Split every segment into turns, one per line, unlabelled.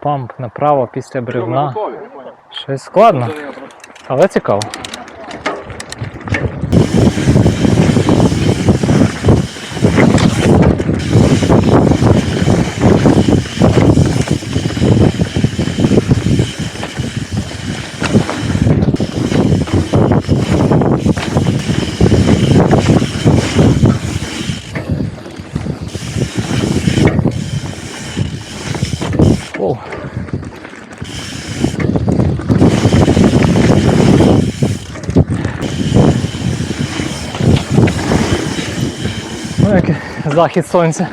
памп направо після бревна. Щось складно, але цікаво. О. Ну, як захід сонця.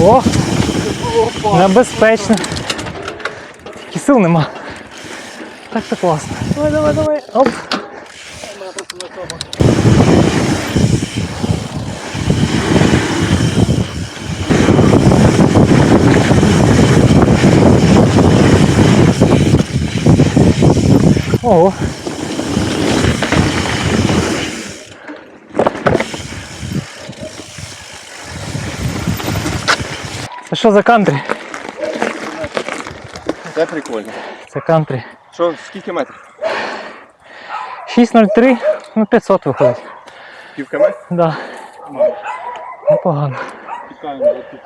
О! Небезпечно. Тільки сил нема. Так то класно. Давай, давай, давай. Оп. Ого. Це що за кантрі?
Це прикольно.
Це кантрі.
Що, скільки метрів?
6.03, ну 500 виходить.
Пів км?
Да. Непогано.
Пікаємо тут.